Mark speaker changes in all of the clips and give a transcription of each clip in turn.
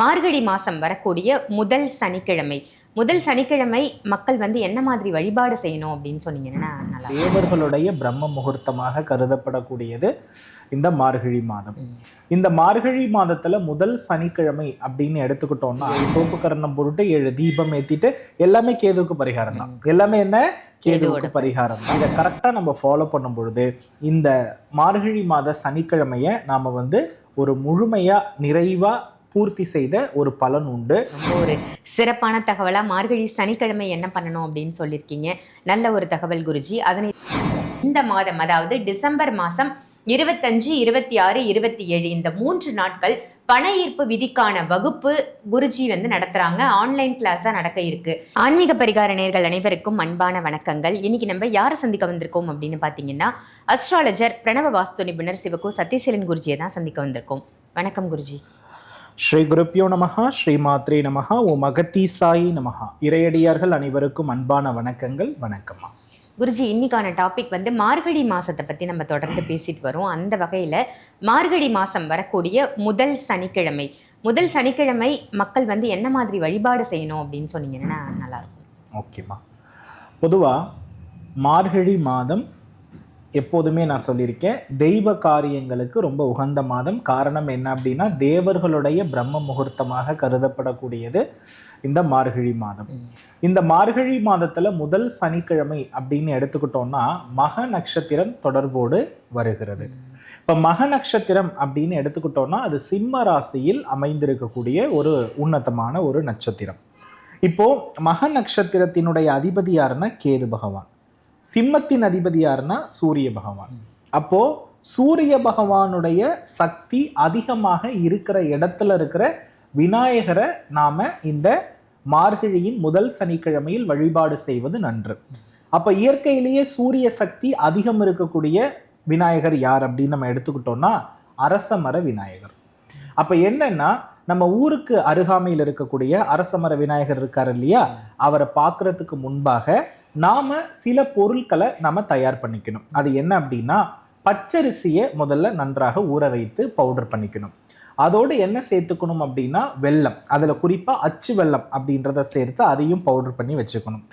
Speaker 1: மார்கழி மாசம் வரக்கூடிய முதல் சனிக்கிழமை. முதல் சனிக்கிழமை மக்கள் வந்து என்ன மாதிரி வழிபாடு செய்யணும் அப்படின்னு சொன்னீங்கன்னா நல்லா.
Speaker 2: தேவர்களுடைய பிரம்ம முகூர்த்தமாக கருதப்படக்கூடியது இந்த மார்கழி மாதம். இந்த மார்கழி மாதத்துல முதல் சனிக்கிழமை அப்படின்னு எடுத்துக்கிட்டோம்னா தோப்பு கரணம் போட்டுட்டு ஏழு தீபம் ஏத்திட்டு எல்லாமே கேதுவுக்கு பரிகாரம் தான். எல்லாமே என்ன? கேதுவுக்கு பரிகாரம் தான். இதை கரெக்டா நம்ம ஃபாலோ பண்ணும் பொழுது இந்த மார்கழி மாத சனிக்கிழமைய நாம வந்து ஒரு முழுமையா நிறைவா பூர்த்தி செய்த ஒரு பலன் உண்டு.
Speaker 1: ரொம்ப ஒரு சிறப்பான தகவலா மார்கழி சனிக்கிழமை என்ன பண்ணணும் அப்படின்னு சொல்லியிருக்கீங்க நல்ல ஒரு தகவல் குருஜி. அதனை இந்த மாதம் அதாவது டிசம்பர் மாதம் இருபத்தஞ்சு இருபத்தி ஆறு இருபத்தி ஏழு இந்த மூன்று நாட்கள் பண ஈர்ப்பு விதிக்கான வகுப்பு குருஜி வந்து நடத்துறாங்க. ஆன்லைன் கிளாஸா நடக்க இருக்கு. ஆன்மீக பரிகார நேர்கள் அனைவருக்கும் அன்பான வணக்கங்கள். இன்னைக்கு நம்ம யாரை சந்திக்க வந்திருக்கோம் அப்படின்னு பாத்தீங்கன்னா அஸ்ட்ராலஜர் பிரணவ வாஸ்து நிபுணர் சிவகு சத்யசீலன் குருஜியை தான் சந்திக்க வந்திருக்கோம். வணக்கம் குருஜி.
Speaker 2: ஸ்ரீ குருப்பியோ நமஹா ஸ்ரீ மாத்ரே நமஹா ஓ மகத்தீசாயி நமஹா. இறையடியார்கள் அனைவருக்கும் அன்பான வணக்கங்கள் வணக்கம்மா.
Speaker 1: குருஜி இன்னைக்கான டாபிக் வந்து மார்கழி மாசத்தை பத்தி நம்ம தொடர்ந்து பேசிட்டு வரோம். அந்த வகையில மார்கழி மாசம் வரக்கூடிய முதல் சனிக்கிழமை. முதல் சனிக்கிழமை மக்கள் வந்து என்ன மாதிரி வழிபாடு செய்யணும் அப்படின்னு சொன்னீங்கன்னா நல்லா இருக்கும்.
Speaker 2: ஓகேம்மா. பொதுவாக மார்கழி மாதம் எப்போதுமே நான் சொல்லியிருக்கேன் தெய்வ காரியங்களுக்கு ரொம்ப உகந்த மாதம். காரணம் என்ன அப்படின்னா தேவர்களுடைய பிரம்ம முகூர்த்தமாக கருதப்படக்கூடியது இந்த மார்கழி மாதம். இந்த மார்கழி மாதத்துல முதல் சனிக்கிழமை அப்படின்னு எடுத்துக்கிட்டோம்னா மக நட்சத்திரம் தொடர்போடு வருகிறது. இப்ப மக நட்சத்திரம் அப்படின்னு எடுத்துக்கிட்டோம்னா அது சிம்ம ராசியில் அமைந்திருக்கக்கூடிய ஒரு உன்னதமான ஒரு நட்சத்திரம். இப்போ மக நட்சத்திரத்தினுடைய அதிபதி யாருன்னா கேது பகவான். சிம்மத்தின் அதிபதி யாருன்னா சூரிய பகவான். அப்போ சூரிய பகவானுடைய சக்தி அதிகமாக இருக்கிற இடத்துல இருக்கிற விநாயகரை நாம இந்த மார்கழியின் முதல் சனிக்கிழமையில் வழிபாடு செய்வது நன்று. அப்ப இயற்கையிலேயே சூரிய சக்தி அதிகம் இருக்கக்கூடிய விநாயகர் யார் அப்படின்னு நம்ம எடுத்துக்கிட்டோம்னா அரசமர விநாயகர். அப்ப என்னன்னா நம்ம ஊருக்கு அருகாமையில் இருக்கக்கூடிய அரசமர விநாயகர் இருக்கார் இல்லையா? அவரை பார்க்கறதுக்கு முன்பாக நாம் சில பொருட்களை நம்ம தயார் பண்ணிக்கணும். அது என்ன அப்படின்னா பச்சரிசியை முதல்ல நன்றாக ஊற வைத்து பவுடர் பண்ணிக்கணும். அதோடு என்ன சேர்த்துக்கணும் அப்படின்னா வெல்லம். அதில் குறிப்பாக அச்சு வெல்லம் அப்படின்றத சேர்த்து அதையும் பவுடர் பண்ணி வச்சுக்கணும்.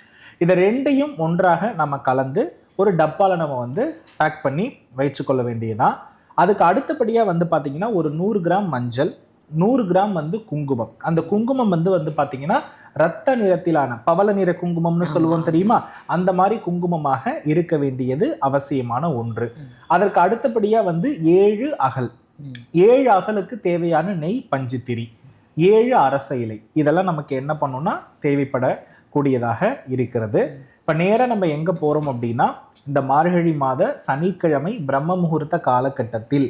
Speaker 2: இதை ரெண்டையும் ஒன்றாக நம்ம கலந்து ஒரு டப்பாவில் நம்ம வந்து பேக் பண்ணி வைத்துக்கொள்ள வேண்டியதுதான் அதுக்கு அடுத்தபடியாக வந்து பார்த்தீங்கன்னா ஒரு நூறு கிராம் மஞ்சள் நூறு கிராம் வந்து குங்குமம். அந்த குங்குமம் வந்து வந்து பார்த்திங்கன்னா ரத்த நிறத்திலான பவள நிற குங்குமம்னு சொல்லுவோம் தெரியுமா? அந்த மாதிரி குங்குமமாக இருக்க வேண்டியது அவசியமான ஒன்று. அதற்கு அடுத்தபடியாக வந்து ஏழு அகல். ஏழு அகலுக்கு தேவையான நெய் பஞ்சுத்திரி. ஏழு அரச இலை. இதெல்லாம் நமக்கு என்ன பண்ணும்னா தேவைப்படக்கூடியதாக இருக்கிறது. இப்போ நேராக நம்ம எங்கே போகிறோம் அப்படின்னா இந்த மார்கழி மாத சனிக்கிழமை பிரம்ம முகூர்த்த காலகட்டத்தில்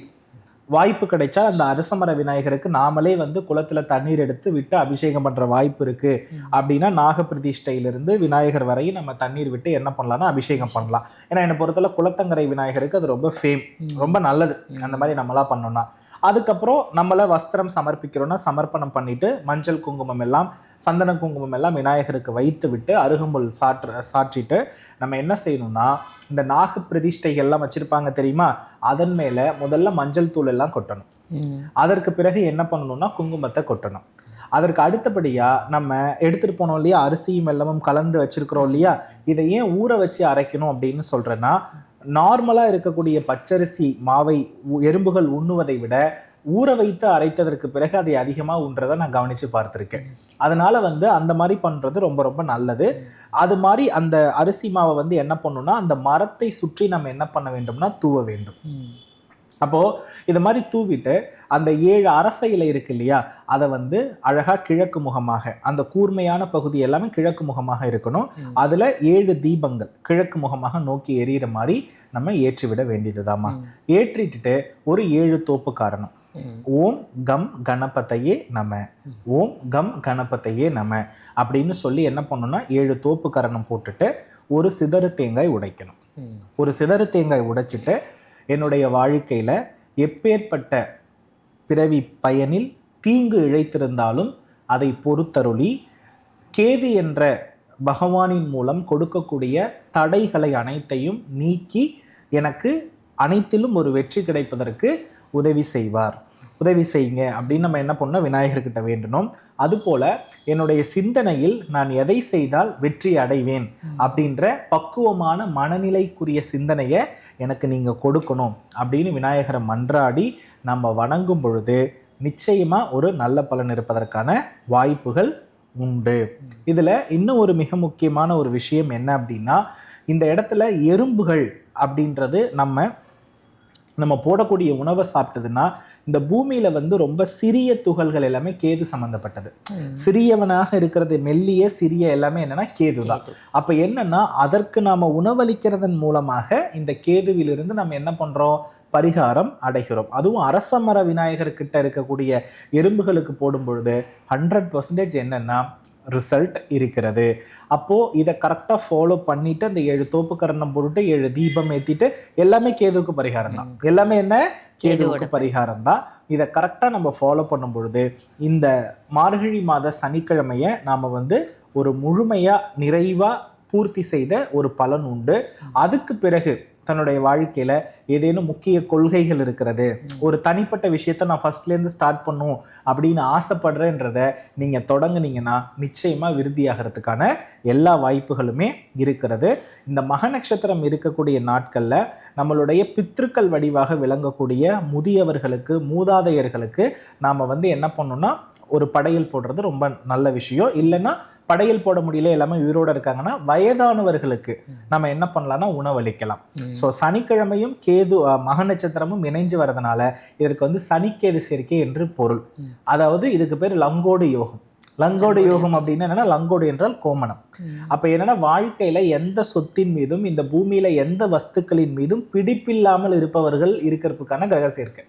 Speaker 2: வாய்ப்பு கிடைச்சா அந்த அரசமர விநாயகருக்கு நாமளே வந்து குளத்துல தண்ணீர் எடுத்து விட்டு அபிஷேகம் பண்ற வாய்ப்பு இருக்கு. அப்படின்னா நாக பிரதிஷ்டையிலிருந்து விநாயகர் வரையும் நம்ம தண்ணீர் விட்டு என்ன பண்ணலாம்னா அபிஷேகம் பண்ணலாம். ஏன்னா என்னை பொறுத்தல குளத்தங்கரை விநாயகருக்கு அது ரொம்ப ஃபேம் ரொம்ப நல்லது. அந்த மாதிரி நம்மளா பண்ணோம்னா. அதுக்கப்புறம் நம்மள வஸ்திரம் சமர்ப்பிக்கிறோம்னா சமர்ப்பணம் பண்ணிட்டு மஞ்சள் குங்குமம் எல்லாம் சந்தன குங்குமம் எல்லாம் விநாயகருக்கு வைத்து விட்டு அருகம்புல் சாற்று சாற்றிட்டு நம்ம என்ன செய்யணும்னா இந்த நாக பிரதிஷ்டைகள்லாம் வச்சிருப்பாங்க தெரியுமா? அதன் மேல முதல்ல மஞ்சள் தூள் எல்லாம் கொட்டணும். அதற்கு பிறகு என்ன பண்ணணும்னா குங்குமத்தை கொட்டணும். அதற்கு அடுத்தபடியா நம்ம எடுத்துட்டு போனோம் இல்லையா? அரிசியும் வெல்லமும் கலந்து வச்சிருக்கிறோம் இல்லையா? இதை ஏன் ஊற வச்சு அரைக்கணும் அப்படின்னு சொல்றேன்னா நார்மலாக இருக்கக்கூடிய பச்சரிசி மாவை உ- எறும்புகள் உண்ணுவதை விட ஊற வைத்து அரைத்ததற்கு பிறகு அதை அதிகமாக உண்றதை நான் கவனித்து பார்த்துருக்கேன். அதனால் வந்து அந்த மாதிரி பண்ணுறது ரொம்ப ரொம்ப நல்லது. அது மாதிரி அந்த அரிசி மாவை வந்து என்ன பண்ணணும்னா அந்த மரத்தை சுற்றி நம்ம என்ன பண்ண வேண்டும்னா தூவ வேண்டும். அப்போ இது மாதிரி தூவிட்டு அந்த ஏழு அரச இலை இருக்கு இல்லையா? அதை வந்து அழகா கிழக்கு முகமாக அந்த கூர்மையான பகுதி எல்லாமே கிழக்கு முகமாக இருக்கணும். அதுல ஏழு தீபங்கள் கிழக்கு முகமாக நோக்கி எரியிற மாதிரி நம்ம ஏற்றிவிட வேண்டியதுதாம்மா. ஏற்றிட்டுட்டு ஒரு ஏழு தோப்பு காரணம். ஓம் கம் கணபதையே நம. ஓம் கம் கணபதையே நம. அப்படின்னு சொல்லி என்ன பண்ணணும்னா ஏழு தோப்பு கரணம் போட்டுட்டு ஒரு சிதறு தேங்காய் உடைக்கணும். ஒரு சிதறு தேங்காய் உடைச்சிட்டு என்னுடைய வாழ்க்கையில் எப்பேற்பட்ட பிறவி பயனில் தீங்கு இழைத்திருந்தாலும் அதை பொறுத்தருளி கேது என்ற பகவானின் மூலம் கொடுக்கக்கூடிய தடைகளை அனைத்தையும் நீக்கி எனக்கு அனைத்திலும் ஒரு வெற்றி கிடைப்பதற்கு உதவி செய்வார். உதவி செய்யுங்க அப்படின்னு நம்ம என்ன பண்ணோம் விநாயகர்கிட்ட வேண்டணும். அதுபோல என்னுடைய சிந்தனையில் நான் எதை செய்தால் வெற்றி அடைவேன் அப்படின்ற பக்குவமான மனநிலைக்குரிய சிந்தனையை எனக்கு நீங்கள் கொடுக்கணும் அப்படின்னு விநாயகரை மன்றாடி நம்ம வணங்கும் பொழுது நிச்சயமா ஒரு நல்ல பலன் இருப்பதற்கான வாய்ப்புகள் உண்டு. இதுல இன்னும் ஒரு மிக முக்கியமான ஒரு விஷயம் என்ன அப்படின்னா இந்த இடத்துல எறும்புகள் அப்படின்றது நம்ம நம்ம போடக்கூடிய உணவை சாப்பிட்டதுன்னா இந்த பூமியில வந்து ரொம்ப சிறிய துகள்கள் எல்லாமே கேது சம்பந்தப்பட்டது. சிறியவனாக இருக்கிறது மெல்லிய சிறிய எல்லாமே என்னன்னா கேது. தான் அப்ப என்னன்னா அதற்கு நாம உணவளிக்கிறதன் மூலமாக இந்த கேதுவிலிருந்து நம்ம என்ன பண்றோம்? பரிகாரம் அடைகிறோம். அதுவும் அரச மர விநாயகர் கிட்ட இருக்கக்கூடிய எறும்புகளுக்கு போடும் பொழுது ஹண்ட்ரட் பர்சன்டேஜ் என்னன்னா ரிசல்ட் இருக்கிறது. அப்போ இதை கரெக்டாக ஃபாலோ பண்ணிட்டு அந்த ஏழு தோப்பு கரணம் போட்டுட்டு ஏழு தீபம் ஏத்திட்டு எல்லாமே கேதுவுக்கு பரிகாரம் தான். எல்லாமே என்ன? கேதுவுக்கு பரிகாரம் தான். இதை கரெக்டாக நம்ம ஃபாலோ பண்ணும் பொழுது இந்த மார்கழி மாத சனிக்கிழமையை நாம் வந்து ஒரு முழுமையாக நிறைவாக பூர்த்தி செய்த ஒரு பலன் உண்டு. அதுக்கு பிறகு தன்னுடைய வாழ்க்கையில ஏதேனும் முக்கிய கொள்கைகள் இருக்கிறது. ஒரு தனிப்பட்ட விஷயத்த நான் ஃபர்ஸ்ட்லேருந்து ஸ்டார்ட் பண்ணும் அப்படின்னு ஆசைப்படுறேன்றத நீங்க தொடங்குனீங்கன்னா நிச்சயமா விருதியாகிறதுக்கான எல்லா வாய்ப்புகளுமே இருக்கிறது. இந்த மக நட்சத்திரம் இருக்கக்கூடிய நாட்கள்ல நம்மளுடைய பித்ருக்கள் வடிவாக விளங்கக்கூடிய முதியவர்களுக்கு மூதாதையர்களுக்கு நாம வந்து என்ன பண்ணோம்னா ஒரு படையல் போடுறது ரொம்ப நல்ல விஷயம். இல்லைன்னா படையல் போட முடியல எல்லாமே உயிரோட இருக்காங்கன்னா வயதானவர்களுக்கு நம்ம என்ன பண்ணலாம்னா உணவளிக்கலாம். ஸோ சனிக்கிழமையும் கேது மக நட்சத்திரமும் இணைஞ்சு வரதுனால இதற்கு வந்து சனிக்கேது சேர்க்கை என்று பொருள். அதாவது இதுக்கு பேர் லங்கோடு யோகம். லங்கோடு யோகம் அப்படின்னு என்னன்னா லங்கோடு என்றால் கோமணம். அப்ப என்னன்னா வாழ்க்கையில எந்த சொத்தின் மீதும் இந்த பூமியில எந்த வஸ்துக்களின் மீதும் பிடிப்பில்லாமல் இருப்பவர்கள் இருக்கிறதுக்கான கிரக சேர்க்கை.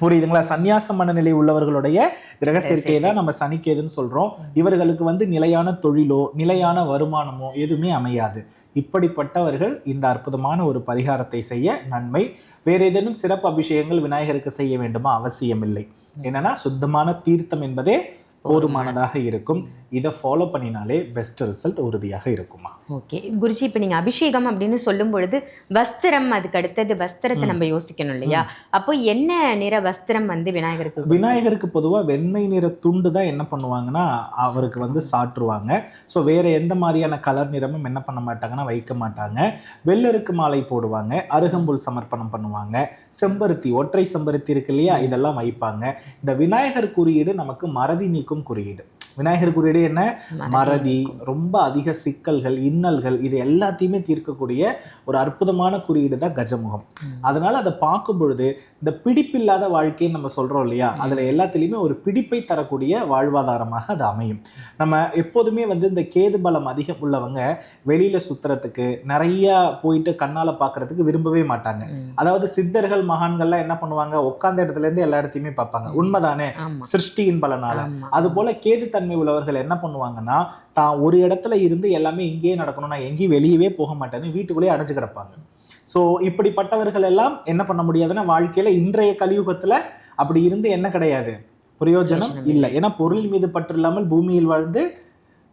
Speaker 2: புரியுதுங்களா? சந்நியாச மனநிலை உள்ளவர்களுடைய கிரக சேர்க்கையை தான் நம்ம சனிக்கேதுன்னு சொல்றோம். இவர்களுக்கு வந்து நிலையான தொழிலோ நிலையான வருமானமோ எதுவுமே அமையாது. இப்படிப்பட்டவர்கள் இந்த அற்புதமான ஒரு பரிகாரத்தை செய்ய நன்மை. வேற ஏதேனும் சிறப்பு அபிஷேகங்கள் விநாயகருக்கு செய்ய வேண்டுமா? அவசியமில்லை. என்னன்னா சுத்தமான தீர்த்தம் என்பதே போதுமானதாக இருக்கும். இதை ஃபாலோ பண்ணினாலே பெஸ்ட் ரிசல்ட் உறுதியாக இருக்குமா?
Speaker 1: ஓகே குருஜி இப்போ நீங்க அபிஷேகம் அப்படின்னு சொல்லும் பொழுது வஸ்திரம் அதுக்கு அடுத்தது வஸ்திரத்தை நம்ம யோசிக்கணும் இல்லையா? அப்போ என்ன நிற வஸ்திரம் வந்து விநாயகருக்கு
Speaker 2: விநாயகருக்கு பொதுவா வெண்மை நிற துண்டு தான் என்ன பண்ணுவாங்கன்னா அவருக்கு வந்து சாற்றுவாங்க. ஸோ வேற எந்த மாதிரியான கலர் நிறமும் என்ன பண்ண மாட்டாங்கன்னா வைக்க மாட்டாங்க. வெள்ளருக்கு மாலை போடுவாங்க. அருகம்புல் சமர்ப்பணம் பண்ணுவாங்க. செம்பருத்தி ஒற்றை செம்பருத்தி இருக்கு இல்லையா? இதெல்லாம் வைப்பாங்க. இந்த விநாயகர் குறியீடு நமக்கு மறதி நீக்கும் குறியீடு. விநாயகர் குறியீடு என்ன? மறதி. ரொம்ப அதிக சிக்கல்கள் இன்னல்கள் இது எல்லாத்தையுமே தீர்க்கக்கூடிய ஒரு அற்புதமான குறியீடு தான் கஜமுகம் அதனால அதை பார்க்கும் பொழுது இந்த பிடிப்பில்லாத வாழ்க்கைன்னு நம்ம சொல்றோம் இல்லையா? அதுல எல்லாத்துலேயுமே ஒரு பிடிப்பை தரக்கூடிய வாழ்வாதாரமாக அது அமையும். நம்ம எப்போதுமே வந்து இந்த கேது பலம் அதிகம் உள்ளவங்க வெளியில சுத்துறதுக்கு நிறைய போயிட்டு கண்ணால பார்க்கறதுக்கு விரும்பவே மாட்டாங்க. அதாவது சித்தர்கள் மகான்கள்லாம் என்ன பண்ணுவாங்க? உட்கார்ந்த இடத்துல இருந்து எல்லா இடத்தையுமே பார்ப்பாங்க. உண்மைதானே? சிருஷ்டியின் பலனால. அது போல கேது தன்மை உள்ளவர்கள் என்ன பண்ணுவாங்கன்னா தான் ஒரு இடத்துல இருந்து எல்லாமே இங்கேயே நடக்கணும் நான் எங்கேயும் வெளியவே போக மாட்டேன்னு வீட்டுக்குள்ளேயே அடைஞ்சு கிடப்பாங்க. ஸோ இப்படிப்பட்டவர்கள் எல்லாம் என்ன பண்ண முடியாதுன்னா வாழ்க்கையில இன்றைய கலியுகத்துல அப்படி இருந்து என்ன கிடையாது? பிரயோஜனம் இல்லை. ஏன்னா பொருள் மீது பற்று இல்லாமல் பூமியில் வாழ்ந்து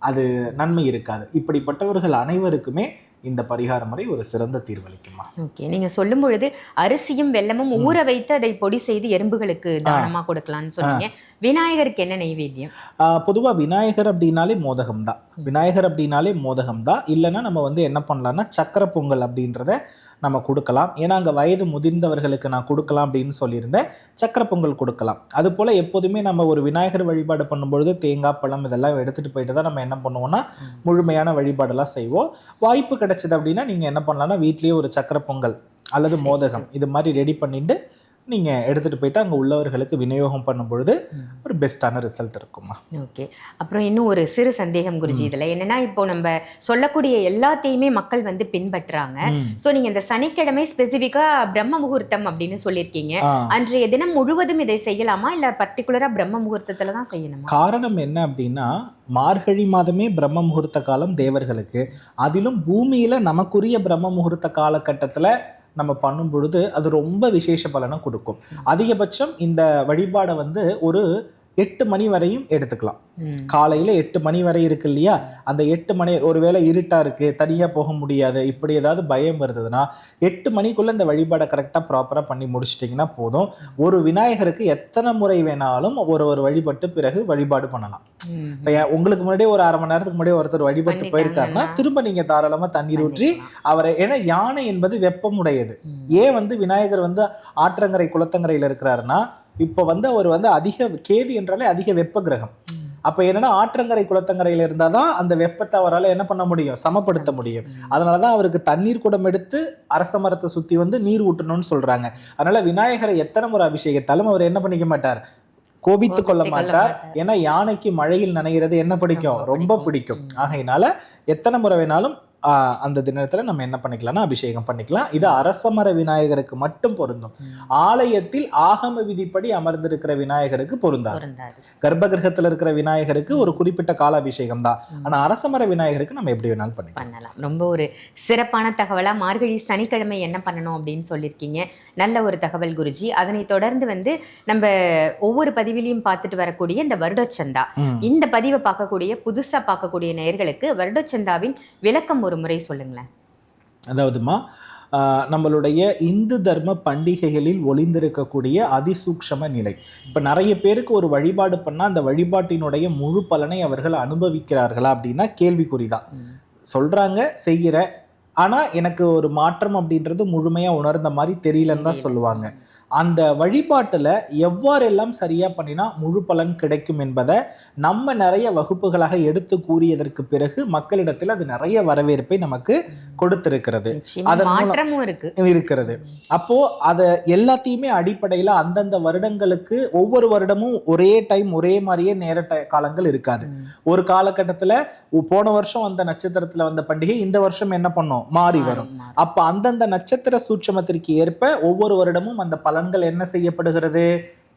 Speaker 2: அது நன்மை இருக்காது. இப்படிப்பட்டவர்கள் அனைவருக்குமே இந்த பரிகார முறை ஒரு சிறந்த தீர்வளிக்குமா?
Speaker 1: ஓகே நீங்க சொல்லும் பொழுது அரிசியும் வெல்லமும் ஊற வைத்து அதை பொடி செய்து எறும்புகளுக்கு தானமா கொடுக்கலாம்னு சொன்னீங்க. விநாயகருக்கு என்ன நைவேத்தியம்
Speaker 2: பொதுவாக விநாயகர் அப்படின்னாலே மோதகம் தான். விநாயகர் அப்படின்னாலே மோதகம் தான். இல்லைன்னா நம்ம வந்து என்ன பண்ணலாம்னா சக்கரை பொங்கல் அப்படின்றத நம்ம கொடுக்கலாம். ஏன்னா அங்கே வயது முதிர்ந்தவர்களுக்கு நான் கொடுக்கலாம் அப்படின்னு சொல்லியிருந்தேன். சக்கரை பொங்கல் கொடுக்கலாம். அது போல் எப்போதுமே நம்ம ஒரு விநாயகர் வழிபாடு பண்ணும்பொழுது தேங்காய் பழம் இதெல்லாம் எடுத்துகிட்டு போயிட்டு தான் நம்ம என்ன பண்ணுவோம்னா முழுமையான வழிபாடெல்லாம் செய்வோம். வாய்ப்பு கிடைச்சது அப்படின்னா நீங்கள் என்ன பண்ணலான்னா வீட்லேயே ஒரு சக்கரை பொங்கல் அல்லது மோதகம் இது மாதிரி ரெடி பண்ணிட்டு நீங்கள் எடுத்துகிட்டு போயிட்டு அங்கே உள்ளவர்களுக்கு விநியோகம் பண்ணும் பொழுது ஒரு பெஸ்ட்டான ரிசல்ட் இருக்குமா?
Speaker 1: ஓகே அப்புறம் இன்னும் ஒரு சிறு சந்தேகம் குருஜி இதுல என்னன்னா இப்போ நம்ம சொல்லக்கூடிய எல்லாத்தையுமே மக்கள் வந்து பின்பற்றுறாங்க
Speaker 2: ம்.
Speaker 1: சோ நீங்க இந்த சனிக்கிழமை ஸ்பெசிபிக்கா பிரம்ம முகூர்த்தம் அப்படின்னு சொல்லியிருக்கீங்க. அன்றைய தினம் முழுவதும் இதை செய்யலாமா? இல்ல பர்டிகுலரா பிரம்ம முகூர்த்தத்துல தான் செய்யணுமா?
Speaker 2: காரணம் என்ன அப்படின்னா மார்கழி மாதமே பிரம்ம முகூர்த்த காலம் தேவர்களுக்கு. அதிலும் பூமியில நமக்குரிய பிரம்ம முகூர்த்த காலகட்டத்துல நம்ம பண்ணும் பொழுது அது ரொம்ப விசேஷ பலனை கொடுக்கும். அதிகபட்சம் இந்த வழிபாடை வந்து ஒரு எட்டு மணி வரையும் எடுத்துக்கலாம். காலையில் எட்டு மணி வரை இருக்கு இல்லையா? அந்த எட்டு மணி ஒருவேளை இருட்டா இருக்கு தனியாக போக முடியாது இப்படி ஏதாவது பயம் இருந்ததுன்னா எட்டு மணிக்குள்ள இந்த வழிபாடை கரெக்டாக ப்ராப்பராக பண்ணி முடிச்சிட்டிங்கன்னா போதும். ஒரு விநாயகருக்கு எத்தனை முறை வேணாலும் ஒரு ஒரு வழிபட்டு பிறகு வழிபாடு பண்ணலாம். இப்போ உங்களுக்கு முன்னாடியே ஒரு அரை மணி நேரத்துக்கு முன்னாடியே ஒருத்தர் வழிபட்டு போயிருக்காருன்னா திரும்ப நீங்க தாராளமா தண்ணீர் ஊற்றி அவரை ஏன்னா யானை என்பது வெப்பமுடையது. ஏன் வந்து விநாயகர் வந்து ஆற்றங்கரை குளத்தங்கரையில இருக்கிறாருன்னா இப்போ வந்து அவர் வந்து அதிக கேது என்றாலே அதிக வெப்ப கிரகம். அப்ப என்னன்னா ஆற்றங்கரை குளத்தங்கரையில இருந்தாதான் அந்த வெப்பத்தை அவரால் என்ன பண்ண முடியும்? சமப்படுத்த முடியும். அதனாலதான் அவருக்கு தண்ணீர் குடம் எடுத்து அரச மரத்தை சுத்தி வந்து நீர் ஊட்டணும்னு சொல்றாங்க. அதனால விநாயகரை எத்தனை முறை அபிஷேகித்தாலும் அவர் என்ன பண்ணிக்க மாட்டார்? கோபித்து கொள்ள மாட்டார். ஏன்னா யானைக்கு மழையில் நனைகிறது என்ன பிடிக்கும்?
Speaker 1: ரொம்ப பிடிக்கும்.
Speaker 2: ஆகையினால எத்தனை முறை வேணாலும் அந்த தினத்துல நம்ம என்ன பண்ணிக்கலாம்னா அபிஷேகம் பண்ணிக்கலாம். இது அரசமர விநாயகருக்கு மட்டும் பொருந்தும். ஆலயத்தில் ஆகம விதிப்படி அமர்ந்திருக்கிற விநாயகருக்கு பொருந்தாது. கர்ப்பகிரகத்துல இருக்கிற விநாயகருக்கு ஒரு குறிப்பிட்ட கால அபிஷேகம் தான்.
Speaker 1: ம்.
Speaker 2: ஆனா அரசமர விநாயகருக்கு நம்ம எப்படி வேணாலும் பண்ணிக்கலாம்.
Speaker 1: பண்ணலாம். ரொம்ப ஒரு சிறப்பான தகவலா மார்கழி சனிக்கிழமை என்ன பண்ணணும் அப்படின்னு சொல்லியிருக்கீங்க. நல்ல ஒரு தகவல் குருஜி. அதனை தொடர்ந்து வந்து நம்ம ஒவ்வொரு பதிவிலையும் பார்த்துட்டு வரக்கூடிய இந்த வருடச்சந்தா. இந்த பதிவை பார்க்கக்கூடிய புதுசா பார்க்கக்கூடிய நேயர்களுக்கு வருடச்சந்தாவின் விளக்கம் ஒரு முறை சொல்லுங்களேன்.
Speaker 2: அதாவதுமா நம்மளுடைய இந்து தர்ம பண்டிகைகளில் ஒளிந்திருக்கக்கூடிய அதிசூக்ஷம நிலை. இப்போ நிறைய பேருக்கு ஒரு வழிபாடு பண்ணால் அந்த வழிபாட்டினுடைய முழு பலனை அவர்கள் அனுபவிக்கிறார்களா அப்படின்னா கேள்விக்குறிதான். சொல்றாங்க செய்கிற ஆனா எனக்கு ஒரு மாற்றம் அப்படின்றது முழுமையா உணர்ந்த மாதிரி தெரியலன்னு தான் சொல்லுவாங்க. அந்த வழிபாட்டுல எவ்வாறெல்லாம் சரியா பண்ணினா முழு பலன் கிடைக்கும் என்பதை நம்ம நிறைய வகுப்புகளாக எடுத்து கூறியதற்கு பிறகு மக்களிடத்தில் அது நிறைய வரவேற்பை நமக்கு கொடுத்திருக்கிறது. அதன் இருக்கிறது. அப்போ அதை எல்லாத்தையுமே அடிப்படையில் அந்தந்த வருடங்களுக்கு ஒவ்வொரு வருடமும் ஒரே டைம் ஒரே மாதிரியே நேர காலங்கள் இருக்காது. ஒரு காலகட்டத்துல போன வருஷம் வந்த நட்சத்திரத்துல வந்த பண்டிகை இந்த வருஷம் என்ன பண்ணும்? மாறி வரும். அப்ப அந்தந்த நட்சத்திர சூட்சமத்திற்கு ஏற்ப ஒவ்வொரு வருடமும் அந்த பலன்கள் என்ன செய்யப்படுகிறது?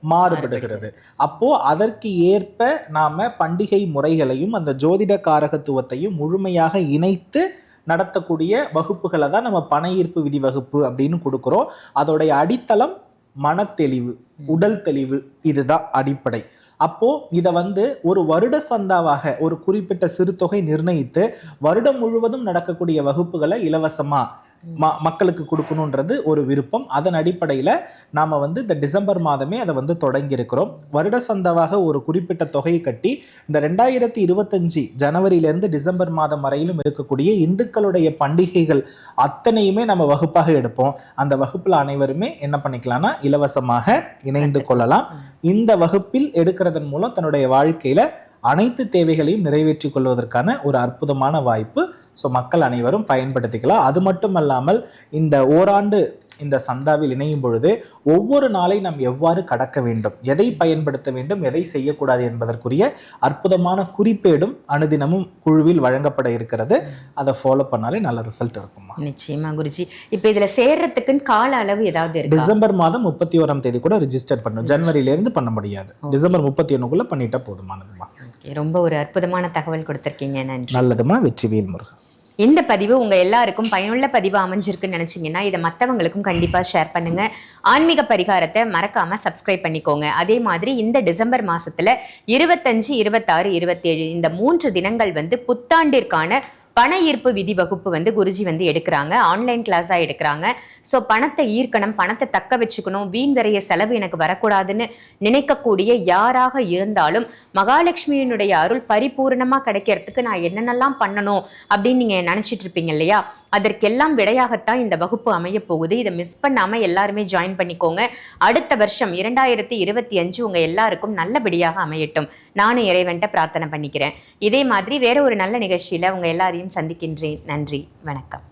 Speaker 2: மாறுபடுகிறது. அப்போ அதற்கு ஏற்ப நாம பண்டிகை முறைகளையும் அந்த ஜோதிட காரகத்துவத்தையும் முழுமையாக இணைத்து நடத்தக்கூடிய வகுப்புகளை தான் நம்ம பண ஈர்ப்பு விதி வகுப்பு அப்படின்னு கொடுக்குறோம். அதோடைய அடித்தளம் மனத்தெளிவு உடல் தெளிவு இதுதான் அடிப்படை. அப்போ இதை வந்து ஒரு வருட சந்தாவாக ஒரு குறிப்பிட்ட சிறு தொகை நிர்ணயித்து வருடம் முழுவதும் நடக்கக்கூடிய வகுப்புகளை இலவசமா ம மக்களுக்கு கொடுக்கணுன்றது ஒரு விருப்பம். அதன் அடிப்படையில் நாம் வந்து இந்த டிசம்பர் மாதமே அதை வந்து தொடங்கியிருக்கிறோம். வருட சந்தாவாக ஒரு குறிப்பிட்ட தொகையை கட்டி இந்த ரெண்டாயிரத்தி இருபத்தஞ்சி ஜனவரியிலேருந்து டிசம்பர் மாதம் வரையிலும் இருக்கக்கூடிய இந்துக்களுடைய பண்டிகைகள் அத்தனையுமே நம்ம வகுப்பாக எடுப்போம். அந்த வகுப்பில் அனைவருமே என்ன பண்ணிக்கலாம்னா இலவசமாக இணைந்து கொள்ளலாம். இந்த வகுப்பில் எடுக்கிறதன் மூலம் தன்னுடைய வாழ்க்கையில் அனைத்து தேவைகளையும் நிறைவேற்றி கொள்வதற்கான ஒரு அற்புதமான வாய்ப்பு ஸோ மக்கள் அனைவரும் பயன்படுத்திக்கலாம். அது மட்டும் அல்லாமல் இந்த ஓராண்டு இந்த சந்தாவில் இணையும் பொழுது ஒவ்வொரு நாளை நாம் எவ்வாறு கடக்க வேண்டும்? எதை பயன்படுத்த வேண்டும்? எதை செய்யக்கூடாது என்பதற்குரிய அற்புதமான குறிப்பேடும் அனுதினமும் குழுவில் வழங்கப்பட இருக்கிறது. அதை ஃபாலோ பண்ணாலே நல்ல ரிசல்ட் இருக்குமா
Speaker 1: நிச்சயமா குருஜி. இப்ப இதுல சேர்றதுக்குன்னு கால அளவு ஏதாவது
Speaker 2: டிசம்பர் மாதம் முப்பத்தி ஓராம் தேதி கூட ரிஜிஸ்டர் பண்ணும் ஜனவரியில இருந்து பண்ண முடியாது. டிசம்பர் முப்பத்தி ஒண்ணுக்குள்ள பண்ணிட்டா போதுமானதுமா.
Speaker 1: ரொம்ப ஒரு அற்புதமான தகவல் கொடுத்திருக்கீங்க. நன்றி.
Speaker 2: நல்லதுமா? வெற்றிவேல் முருகன்.
Speaker 1: இந்த பதிவு உங்கள் எல்லாருக்கும் பயனுள்ள பதிவு அமைஞ்சிருக்குன்னு நினச்சிங்கன்னா இதை மற்றவங்களுக்கும் கண்டிப்பாக ஷேர் பண்ணுங்கள் ஆன்மீக பரிகாரத்தை மறக்காமல் சப்ஸ்கிரைப் பண்ணிக்கோங்க. அதே மாதிரி இந்த டிசம்பர் மாதத்தில் இருபத்தஞ்சு இருபத்தாறு இருபத்தேழு இந்த மூன்று தினங்கள் வந்து புத்தாண்டிற்கான பண ஈர்ப்பு விதி வகுப்பு வந்து குருஜி வந்து எடுக்கிறாங்க. ஆன்லைன் கிளாஸாக எடுக்கிறாங்க. ஸோ பணத்தை ஈர்க்கணும் பணத்தை தக்க வச்சுக்கணும் வீண் வரைய செலவு எனக்கு வரக்கூடாதுன்னு நினைக்கக்கூடிய யாராக இருந்தாலும் மகாலட்சுமியினுடைய அருள் பரிபூரணமாக கிடைக்கிறதுக்கு நான் என்னென்னலாம் பண்ணணும் அப்படின்னு நீங்கள் நினச்சிட்டு இருப்பீங்க இல்லையா? அதற்கெல்லாம் விடையாகத்தான் இந்த வகுப்பு அமைய போகுது. இதை மிஸ் பண்ணாமல் எல்லாருமே ஜாயின் பண்ணிக்கோங்க. அடுத்த வருஷம் இரண்டாயிரத்தி இருபத்தி அஞ்சு உங்கள் எல்லாருக்கும் நல்லபடியாக அமையட்டும். நானும் இறைவன்ட்ட பிரார்த்தனை பண்ணிக்கிறேன். இதே மாதிரி வேற ஒரு நல்ல நிகழ்ச்சியில் உங்கள் எல்லாரையும் சந்திக்கின்றேன். நன்றி. வணக்கம்.